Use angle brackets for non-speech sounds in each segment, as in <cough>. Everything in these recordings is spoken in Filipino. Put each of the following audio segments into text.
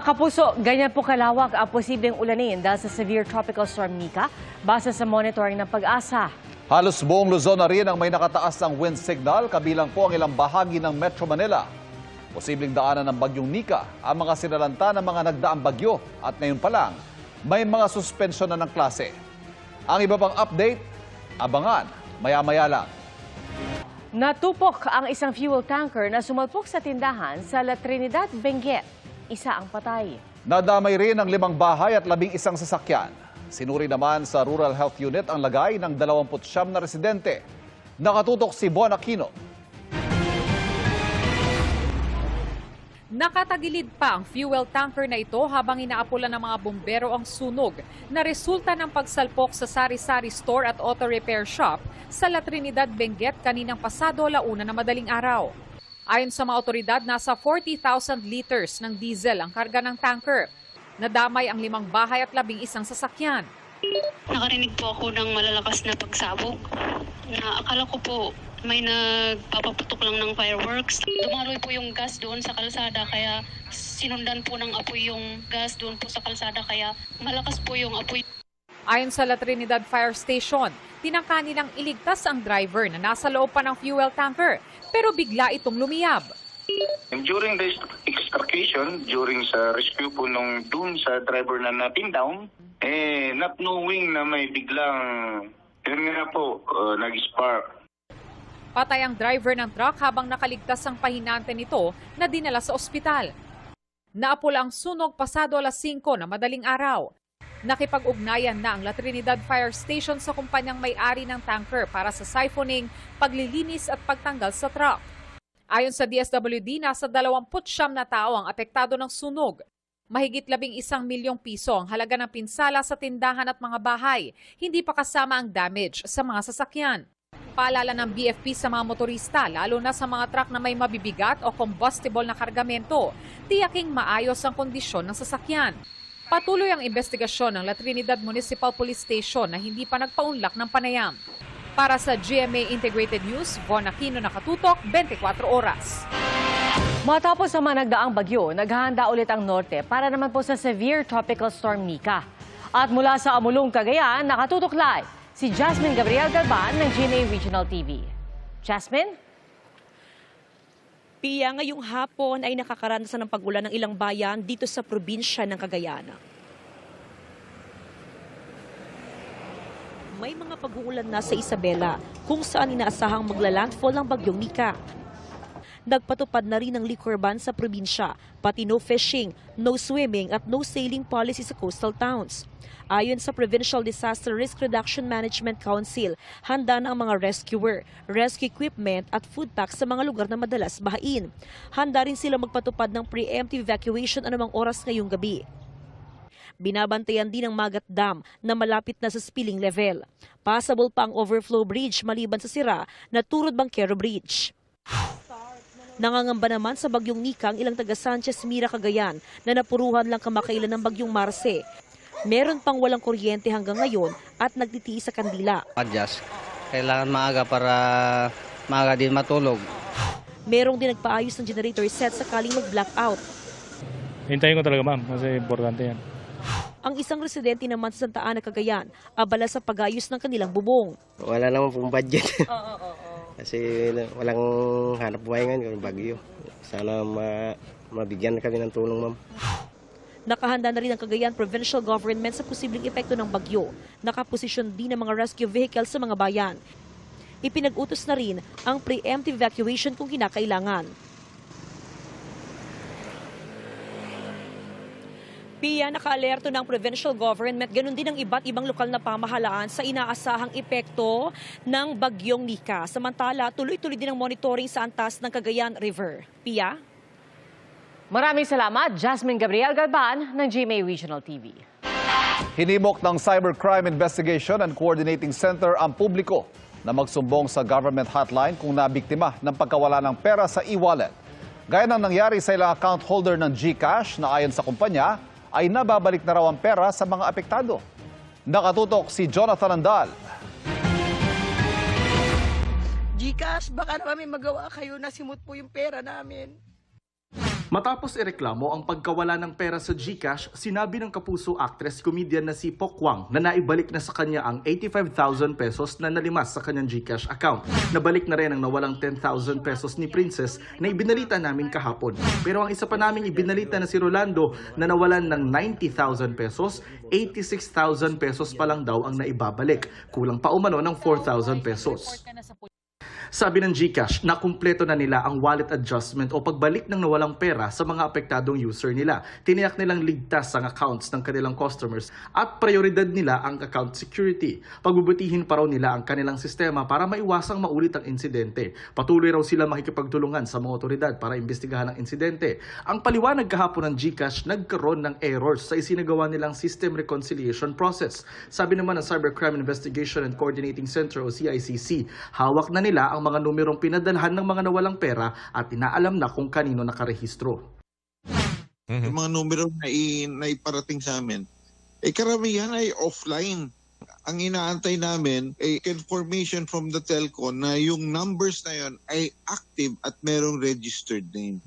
Mga kapuso, ganyan po kalawak ang posibleng ulanin dahil sa severe tropical storm Nika base sa monitoring ng pag-asa. Halos buong Luzon na rin ang may nakataas ng wind signal, kabilang po ang ilang bahagi ng Metro Manila. Posibleng daanan ng bagyong Nika ang mga sinalanta ng mga nagdaang bagyo at ngayon pa lang, may mga suspensyon na ng klase. Ang iba pang update, abangan maya-maya lang. Natupok ang isang fuel tanker na sumalpok sa tindahan sa La Trinidad, Benguet. Isa ang patay. Nadamay rin ang limang bahay at labing isang sasakyan. Sinuri naman sa Rural Health Unit ang lagay ng 29 na residente. Nakatutok si Bon Aquino. Nakatagilid pa ang fuel tanker na ito habang inaapula ng mga bumbero ang sunog na resulta ng pagsalpok sa sari-sari store at auto repair shop sa La Trinidad, Benguet kaninang pasado launa na madaling araw. Ayon sa mga otoridad, nasa 40,000 liters ng diesel ang karga ng tanker. Nadamay ang limang bahay at labing isang sasakyan. Nakarinig po ako ng malalakas na pagsabog. Na akala ko po may nagpapaputok lang ng fireworks. Dumaloy po yung gas doon sa kalsada kaya sinundan po ng apoy yung gas doon po sa kalsada kaya malakas po yung apoy. Ayon sa La Trinidad Fire Station, tinangka nilang iligtas ang driver na nasa loob pa ng fuel tanker pero bigla itong lumiyab. And during the extrication, during sa rescue po nung dun sa driver na napin down, eh, not knowing na may biglang, yun nga po, uh, nag-spark. Patay ang driver ng truck habang nakaligtas ang pahinante nito na dinala sa ospital. Naapula ang sunog pasado alas 5 na madaling araw. Nakipag-ugnayan na ang La Trinidad Fire Station sa kumpanyang may-ari ng tanker para sa siphoning, paglilinis at pagtanggal sa truck. Ayon sa DSWD, nasa 29 na tao ang apektado ng sunog. Mahigit labing isang milyong piso ang halaga ng pinsala sa tindahan at mga bahay. Hindi pa kasama ang damage sa mga sasakyan. Paalala ng BFP sa mga motorista, lalo na sa mga truck na may mabibigat o combustible na kargamento, tiyaking maayos ang kondisyon ng sasakyan. Patuloy ang investigasyon ng La Trinidad Municipal Police Station na hindi pa nagpaunlak ng panayam. Para sa GMA Integrated News, Von Aquino nakatutok, 24 oras. Matapos mga nagdaang bagyo, naghahanda ulit ang norte para naman po sa severe tropical storm Nika. At mula sa Amulong, Cagayan, nakatutok live si Jasmine Gabriel Galban ng GMA Regional TV. Jasmine? Pia, ngayong hapon ay nakakaranasan ng pagulan ng ilang bayan dito sa probinsya ng Cagayan. May mga pag-uulan na sa Isabela kung saan inaasahang maglalandfall ng bagyong Nika. Nagpatupad na rin ng liquor ban sa probinsya, pati no fishing, no swimming at no sailing policy sa coastal towns. Ayon sa Provincial Disaster Risk Reduction Management Council, handa na ang mga rescuer, rescue equipment at food packs sa mga lugar na madalas bahain. Handa rin sila magpatupad ng preemptive evacuation anumang oras ngayong gabi. Binabantayan din ng Magat Dam na malapit na sa spilling level. Possible pa ang overflow bridge maliban sa sira na Turod Bankero Bridge. Nangangamba naman sa bagyong Nika ang ilang taga Sanchez Mira Cagayan na napuruhan lang kamakailan ng bagyong Marce. Meron pang walang kuryente hanggang ngayon at nagtitiis sa kandila. adjust. Kailangan maaga para maaga din matulog. Merong din nagpaayos ng generator set sakaling mag-blackout. Hintayin ko talaga ma'am kasi importante yan. Ang isang residente naman sa Santa Ana, Cagayan, abala sa pagayos ng kanilang bubong. Wala naman pong budget. <laughs> Kasi walang hanap buhay ngayon, yung bagyo. Sana ma mabigyan kami ng tulong, ma'am. Nakahanda na rin ang Cagayan Provincial Government sa posibleng epekto ng bagyo. Nakaposisyon din ang mga rescue vehicles sa mga bayan. Ipinag-utos na rin ang preemptive evacuation kung kinakailangan. Pia, naka-alerto ng provincial government, ganun din ang iba't ibang lokal na pamahalaan sa inaasahang epekto ng bagyong Nika. Samantala, tuloy-tuloy din ang monitoring sa antas ng Cagayan River. Pia? Maraming salamat, Jasmine Gabriel Galban ng GMA Regional TV. Hinimok ng Cybercrime Investigation and Coordinating Center ang publiko na magsumbong sa government hotline kung nabiktima ng pagkawala ng pera sa e-wallet. Gaya ng nangyari sa ilang account holder ng GCash na ayon sa kumpanya ay nababalik na raw ang pera sa mga apektado. Nakatutok si Jonathan Andal. Gcash, baka naman may magawa kayo na simut po yung pera namin. Matapos ireklamo ang pagkawala ng pera sa GCash, sinabi ng kapuso actress comedian na si Pokwang na naibalik na sa kanya ang 85,000 pesos na nalimas sa kanyang GCash account. Nabalik na rin ang nawalang 10,000 pesos ni Princess na ibinalita namin kahapon. Pero ang isa pa namin ibinalita na si Rolando na nawalan ng 90,000 pesos, 86,000 pesos pa lang daw ang naibabalik. Kulang pa umano ng 4,000 pesos. Sabi ng GCash na kumpleto na nila ang wallet adjustment o pagbalik ng nawalang pera sa mga apektadong user nila. Tiniyak nilang ligtas ang accounts ng kanilang customers at prioridad nila ang account security. Pagbubutihin pa raw nila ang kanilang sistema para maiwasang maulit ang insidente. Patuloy raw sila makikipagtulungan sa mga otoridad para imbestigahan ang insidente. Ang paliwanag kahapon ng GCash nagkaroon ng errors sa isinagawa nilang system reconciliation process. Sabi naman ng Cybercrime Investigation and Coordinating Center o CICC, hawak na nila ang mga numerong pinadalhan ng mga nawalang pera at inaalam na kung kanino nakarehistro. Yung mga numero na, i- na iparating sa amin, eh karamihan ay offline. Ang inaantay namin ay confirmation from the telco na yung numbers na yon ay active at merong registered name.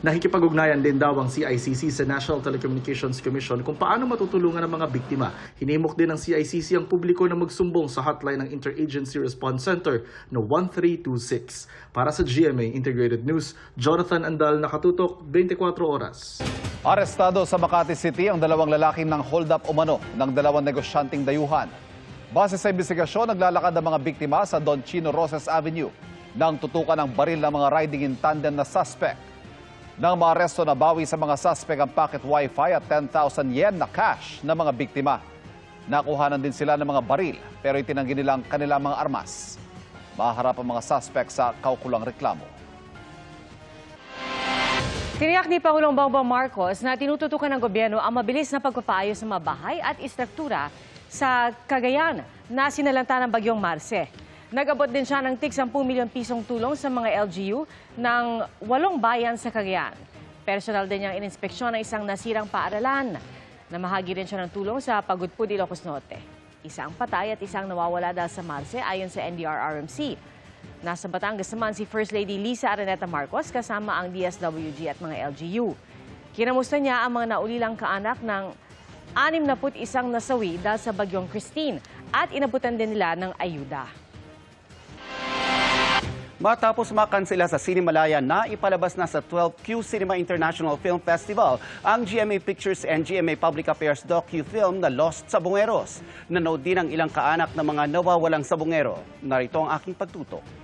Nakikipag-ugnayan din daw ang CICC sa National Telecommunications Commission kung paano matutulungan ang mga biktima. Hinimok din ng CICC ang publiko na magsumbong sa hotline ng Interagency Response Center na 1326. Para sa GMA Integrated News, Jonathan Andal, nakatutok 24 oras. Arestado sa Makati City ang dalawang lalaking ng hold up umano ng dalawang negosyanteng dayuhan. Base sa investigasyon, naglalakad ang mga biktima sa Don Chino Rosas Avenue nang tutukan ng baril ng mga riding in tandem na suspect. Nang maaresto na bawi sa mga suspect ang pocket wifi at 10,000 yen na cash ng mga biktima. Nakuhanan din sila ng mga baril pero itinanggi nilang kanilang mga armas. Maharap ang mga suspect sa kaukulang reklamo. Tiniyak ni Pangulong Bongbong Marcos na tinututukan ng gobyerno ang mabilis na pagpapaayos ng mga bahay at istruktura sa Cagayan na sinalanta ng bagyong Marce. Nag-abot din siya ng tig 10 milyon pisong tulong sa mga LGU ng walong bayan sa Cagayan. Personal din niyang ininspeksyon ng isang nasirang paaralan. Namahagi rin siya ng tulong sa Pagudpud, Ilocos Norte. Isang patay at isang nawawala dahil sa Marce ayon sa NDRRMC. Nasa Batangas naman si First Lady Lisa Araneta Marcos kasama ang DSWG at mga LGU. Kinamusta niya ang mga naulilang kaanak ng 61 nasawi dahil sa bagyong Christine at inabutan din nila ng ayuda. Matapos makansela sa Sinimalaya na ipalabas na sa 12Q Cinema International Film Festival ang GMA Pictures and GMA Public Affairs docu-film na Lost sa Bungeros. Nanood din ang ilang kaanak ng mga nawawalang sabungero. Narito ang aking pagtutok.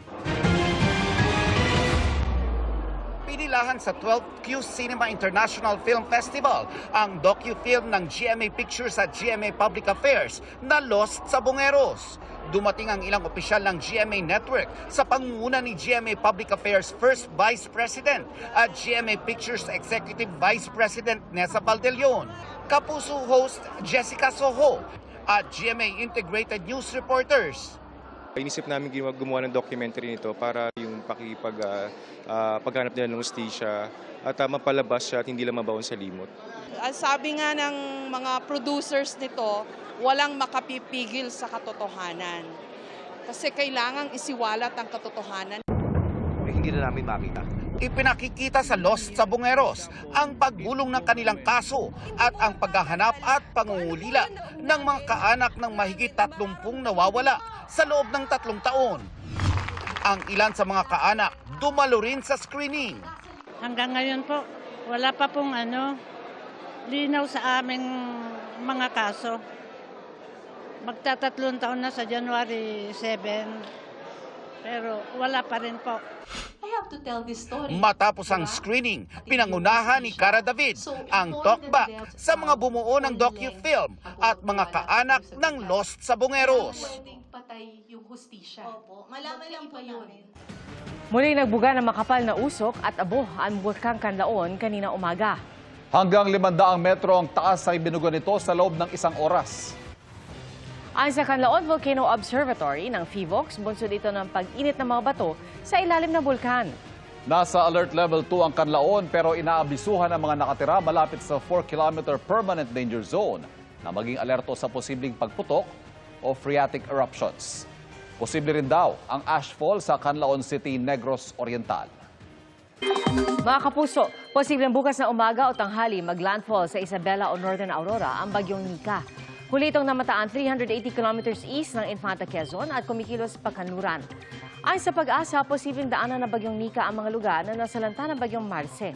Pinilahan sa 12Q Cinema International Film Festival ang docu-film ng GMA Pictures at GMA Public Affairs na Lost sa Bungeros. Dumating ang ilang opisyal ng GMA Network sa pangunguna ni GMA Public Affairs First Vice President at GMA Pictures Executive Vice President Nessa Valdelion, Kapuso host Jessica Soho at GMA Integrated News Reporters. Inisip namin gumawa, gumawa ng documentary nito para yung pakipag ah, paghanap nila ng justisya at uh, mapalabas siya at hindi lang mabaon sa limot. Ang sabi nga ng mga producers nito, walang makapipigil sa katotohanan. Kasi kailangang isiwalat ang katotohanan. hindi na namin makita. Ipinakikita sa Lost sa Bungeros ang paggulong ng kanilang kaso at ang paghahanap at pangungulila ng mga kaanak ng mahigit 30 nawawala sa loob ng tatlong taon. Ang ilan sa mga kaanak dumalo rin sa screening. Hanggang ngayon po, wala pa pong ano, linaw sa aming mga kaso. Magtatatlong taon na sa January 7, pero wala pa rin po. Matapos ang screening, pinangunahan ni Cara David ang talkback sa mga bumuo ng docu-film at mga kaanak ng Lost sa Bungeros. Muli nagbuga ng makapal na usok at abo ang Bulkang Kanlaon kanina umaga. Hanggang 500 metro ang taas ay binuga nito sa loob ng isang oras. Ayon sa Canlaon Volcano Observatory ng FIVOX, bunsod ito ng pag-init ng mga bato sa ilalim ng bulkan. Nasa alert level 2 ang Kanlaon pero inaabisuhan ang mga nakatira malapit sa 4-kilometer permanent danger zone na maging alerto sa posibleng pagputok o phreatic eruptions. Posible rin daw ang ashfall sa Canlaon City, Negros Oriental. Mga kapuso, posibleng bukas na umaga o tanghali maglandfall sa Isabela o Northern Aurora ang bagyong Nika. Huli itong namataan 380 kilometers east ng Infanta Quezon at kumikilos pa kanluran. Ayon sa pag-asa, posibleng daanan ng bagyong Nika ang mga lugar na nasalanta ng bagyong Marce.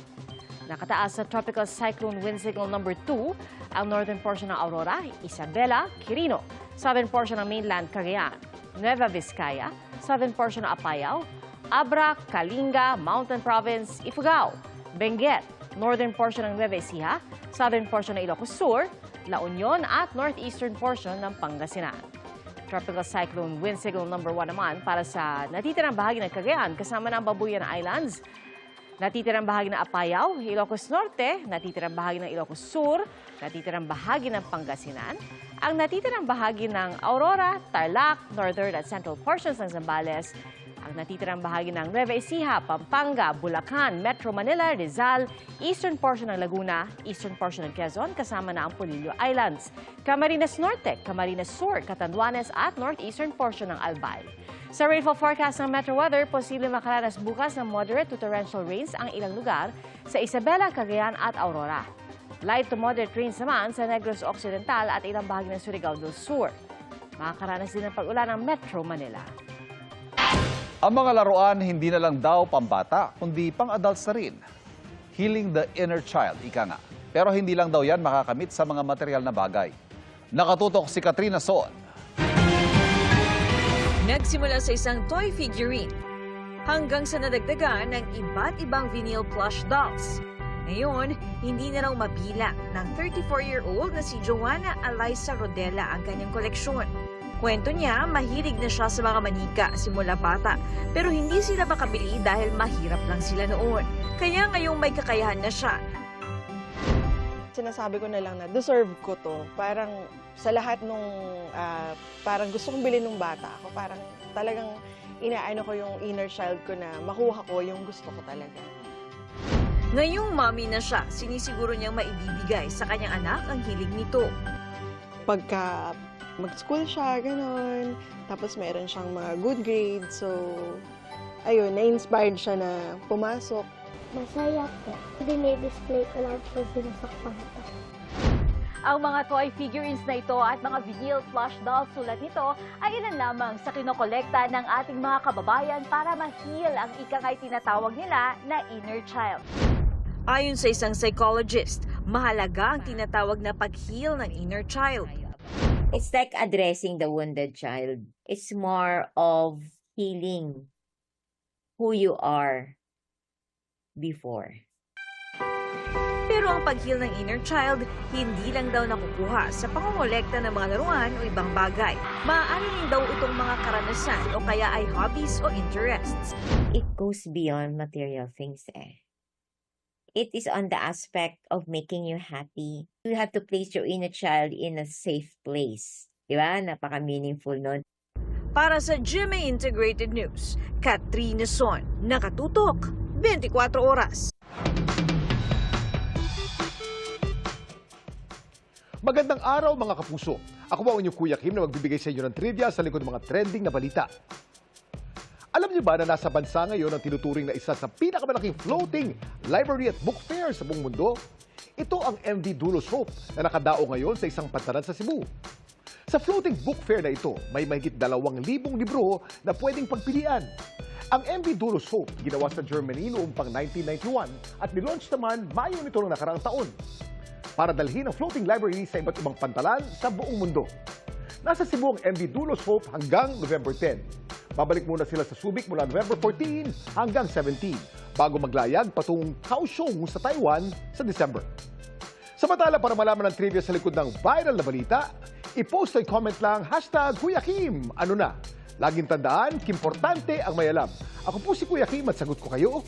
Nakataas sa Tropical Cyclone Wind Signal number 2 ang northern portion ng Aurora, Isabela, Quirino, southern portion ng mainland Cagayan, Nueva Vizcaya, southern portion ng Apayao, Abra, Kalinga, Mountain Province, Ifugao, Benguet, northern portion ng Nueva Ecija, southern portion ng Ilocos Sur, La Union at northeastern portion ng Pangasinan. Tropical Cyclone Wind Signal number 1 naman para sa natitirang bahagi ng Cagayan. Kasama ng Babuyan Islands, natitirang bahagi ng Apayao, Ilocos Norte, natitirang bahagi ng Ilocos Sur, natitirang bahagi ng Pangasinan, ang natitirang bahagi ng Aurora, Tarlac, Northern at Central portions ng Zambales, ang natitirang bahagi ng Nueva Ecija, Pampanga, Bulacan, Metro Manila, Rizal, eastern portion ng Laguna, eastern portion ng Quezon, kasama na ang Polillo Islands, Camarines Norte, Camarines Sur, Catanduanes at northeastern portion ng Albay. Sa rainfall forecast ng Metro Weather, posible makaranas bukas ng moderate to torrential rains ang ilang lugar sa Isabela, Cagayan at Aurora. Light to moderate rains naman sa Negros Occidental at ilang bahagi ng Surigao del Sur. Makakaranas din ng pag-ulan ng Metro Manila. Ang mga laruan hindi na lang daw pambata, kundi pang-adults na rin. Healing the inner child, ika nga. Pero hindi lang daw yan makakamit sa mga material na bagay. Nakatutok si Katrina Son. Nagsimula sa isang toy figurine hanggang sa nadagdagan ng iba't ibang vinyl plush dolls. Ngayon, hindi na raw mabilang ng 34-year-old na si Joanna Eliza Rodela ang kanyang koleksyon. Kwento niya, mahilig na siya sa mga manika simula bata, pero hindi sila makabili dahil mahirap lang sila noon. Kaya ngayong may kakayahan na siya, sinasabi ko na lang na deserve ko to. Parang sa lahat nung ah, parang gusto kong bilhin nung bata ako, parang talagang inaano ko yung inner child ko na makuha ko yung gusto ko talaga. ngayong mommy na siya, sinisiguro niyang maibibigay sa kanyang anak ang hilig nito. Pagka mag-school siya, ganun, tapos meron siyang mga good grades, so ayun, na-inspired siya na pumasok. Masaya po. Dinidisplay ko lang po sinasakpan ko. Ang mga toy figurines na ito at mga vinyl plush dolls tulad nito ay ilan lamang sa kinokolekta ng ating mga kababayan para ma-heal ang ikangay tinatawag nila na inner child. Ayon sa isang psychologist, mahalaga ang tinatawag na pag-heal ng inner child. It's like addressing the wounded child. It's more of healing who you are before. Pero ang pag-heal ng inner child, hindi lang daw nakukuha sa pangongolekta ng mga laruan o ibang bagay. Maaari rin daw itong mga karanasan o kaya ay hobbies o interests. It goes beyond material things eh. It is on the aspect of making you happy. You have to place your inner child in a safe place. Di ba? Napaka-meaningful nun. Para sa GMA Integrated News, Katrina Son, nakatutok, 24 oras. Magandang araw mga kapuso. Ako po ang inyong Kuya Kim na magbibigay sa inyo ng trivia sa likod ng mga trending na balita. Alam niyo ba na nasa bansa ngayon ang tinuturing na isa sa pinakamalaking floating library at book fair sa buong mundo? Ito ang MV Dulos Hope na nakadao ngayon sa isang pantaran sa Cebu. Sa floating book fair na ito, may mahigit dalawang libong libro na pwedeng pagpilian. Ang MV Dulos Hope ginawa sa Germany noong pang 1991 at nilaunch naman Mayo nito ng nakaraang taon para dalhin ang floating library sa iba't ibang pantalan sa buong mundo. Nasa Cebu ang MV Dulos Hope hanggang November 10. Babalik muna sila sa Subic mula November 14 hanggang 17 bago maglayag patungong Kaohsiung sa Taiwan sa December. Samantala, para malaman ang trivia sa likod ng viral na balita, i-post ay comment lang hashtag Kuya Kim. Ano na? Laging tandaan, kimportante ang may alam. Ako po si Kuya Kim at sagot ko kayo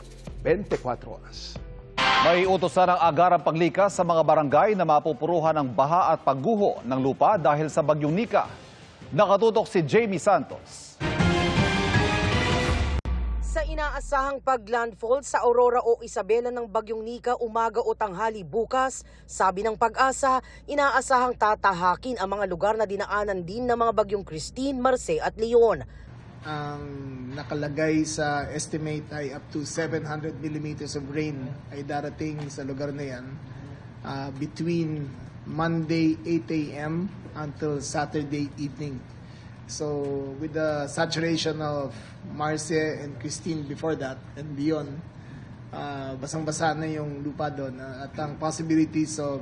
24 oras. May utosan ng agarang paglikas sa mga barangay na mapupuruhan ng baha at pagguho ng lupa dahil sa bagyong Nika. Nakatutok si Jamie Santos. Sa inaasahang paglandfall sa Aurora o Isabela ng Bagyong Nika umaga o tanghali bukas, sabi ng pag-asa, inaasahang tatahakin ang mga lugar na dinaanan din ng mga bagyong Christine, Marce at Leon. ang nakalagay sa estimate ay up to 700 millimeters of rain ay darating sa lugar na yan uh, between Monday 8 a.m. until Saturday evening. So with the saturation of Marce and Christine before that and beyond, uh, basang-basa na yung lupa doon uh, at ang possibilities of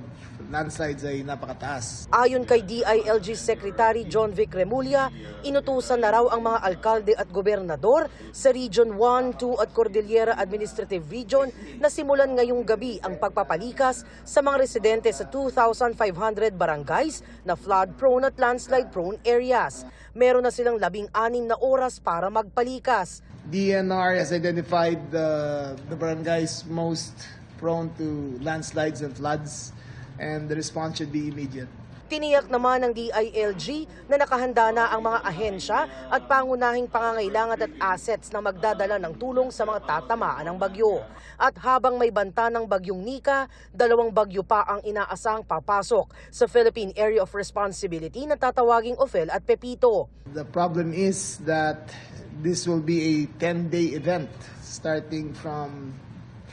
landslides ay napakataas. Ayon kay DILG Secretary John Vic Remulla, inutusan na raw ang mga alkalde at gobernador sa Region 1, 2 at Cordillera Administrative Region na simulan ngayong gabi ang pagpapalikas sa mga residente sa 2,500 barangays na flood-prone at landslide-prone areas. Meron na silang labing-anim na oras para magpalikas. DNR has identified the, the barangays most prone to landslides and floods, and the response should be immediate. Tiniyak naman ng DILG na nakahanda na ang mga ahensya at pangunahing pangangailangan at assets na magdadala ng tulong sa mga tatamaan ng bagyo. At habang may banta ng bagyong Nika, dalawang bagyo pa ang inaasang papasok sa Philippine Area of Responsibility na tatawaging Ophel at Pepito. The problem is that this will be a 10-day event starting from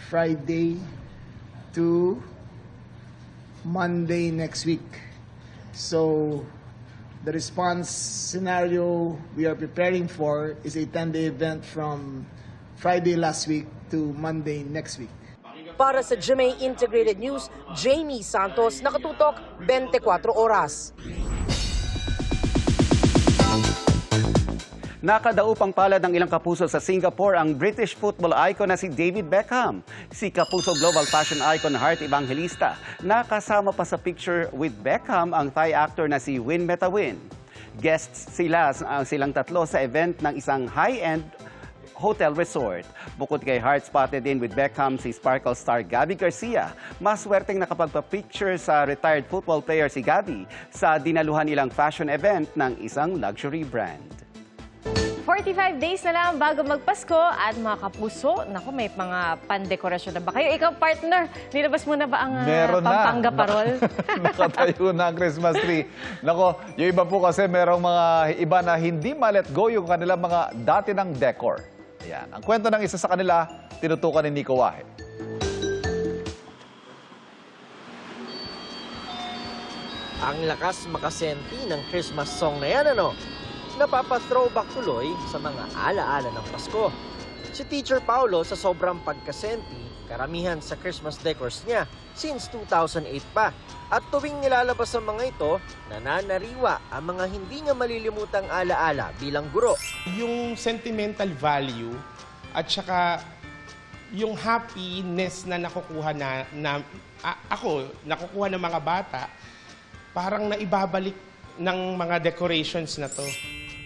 Friday to Monday next week. So the response scenario we are preparing for is a 10-day event from Friday last week to Monday next week. Para sa GMA Integrated News, Jamie Santos, nakatutok 24 oras. Nakadaupang palad ng ilang kapuso sa Singapore ang British football icon na si David Beckham. Si kapuso global fashion icon Heart Evangelista. Nakasama pa sa picture with Beckham ang Thai actor na si Win Metawin. Guests sila ang silang tatlo sa event ng isang high-end hotel resort. Bukod kay Hart, spotted in with Beckham si Sparkle star Gabby Garcia. Maswerteng nakapagpa-picture sa retired football player si Gabby sa dinaluhan nilang fashion event ng isang luxury brand. 45 days na lang bago magpasko at mga kapuso, naku, may mga pandekorasyon na ba kayo? Ikaw, partner, nilabas mo na ba ang ah, Meron na. Pampanga parol? <laughs> Nakatayo na ang Christmas tree. Nako, yung iba po kasi merong mga iba na hindi ma-let go yung kanilang mga dati ng decor. Ayan. Ang kwento ng isa sa kanila, tinutukan ni Nico Wahe. Ang lakas makasenti ng Christmas song na yan ano? Napapa-throwback tuloy sa mga alaala ng Pasko. Si Teacher Paulo sa sobrang pagkasenti, karamihan sa Christmas decors niya since 2008 pa. At tuwing nilalabas ang mga ito, nananariwa ang mga hindi niya malilimutang alaala bilang guro. yung sentimental value at saka yung happiness na nakukuha na, na a- ako, nakukuha ng mga bata, parang naibabalik ng mga decorations na to.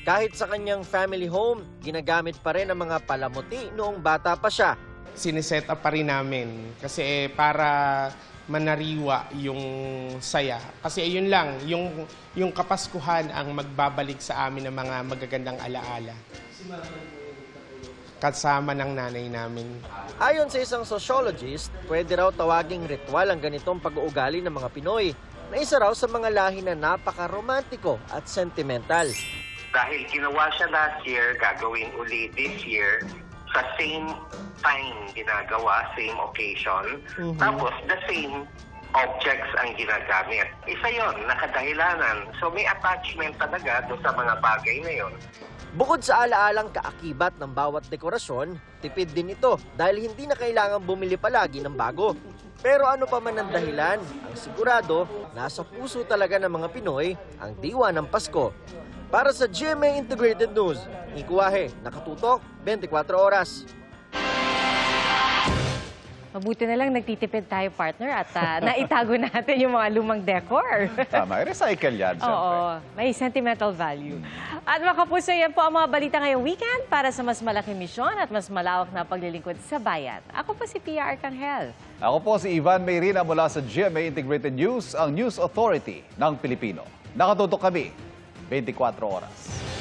Kahit sa kanyang family home, ginagamit pa rin ang mga palamuti noong bata pa siya. Sineset up pa rin namin kasi para manariwa yung saya. Kasi ayun lang, yung, yung kapaskuhan ang magbabalik sa amin ng mga magagandang alaala. Kasama ng nanay namin. Ayon sa isang sociologist, pwede raw tawaging ritual ang ganitong pag-uugali ng mga Pinoy na isa raw sa mga lahi na napaka-romantiko at sentimental. Dahil ginawa siya last year, gagawin uli this year sa same time ginagawa, same occasion. Mhm. Tapos the same objects ang ginagamit. Isa yon nakadahilanan. So may attachment talaga doon sa mga bagay na yon. Bukod sa alaalang kaakibat ng bawat dekorasyon, tipid din ito dahil hindi na kailangan bumili palagi ng bago. Pero ano pa man ang dahilan, ang sigurado, nasa puso talaga ng mga Pinoy ang diwa ng Pasko. Para sa GMA Integrated News, Ikuwahe, nakatutok 24 oras. Mabuti na lang nagtitipid tayo, partner, at ah, <laughs> naitago natin yung mga lumang decor. Tama, i-recycle yan. siyempre. Oo, may sentimental value. At mga kapuso, yan po ang mga balita ngayong weekend para sa mas malaking misyon at mas malawak na paglilingkod sa bayan. Ako po si Pia Arcangel. Ako po si Ivan Mayrina mula sa GMA Integrated News, ang News Authority ng Pilipino. Nakatutok kami 24 oras.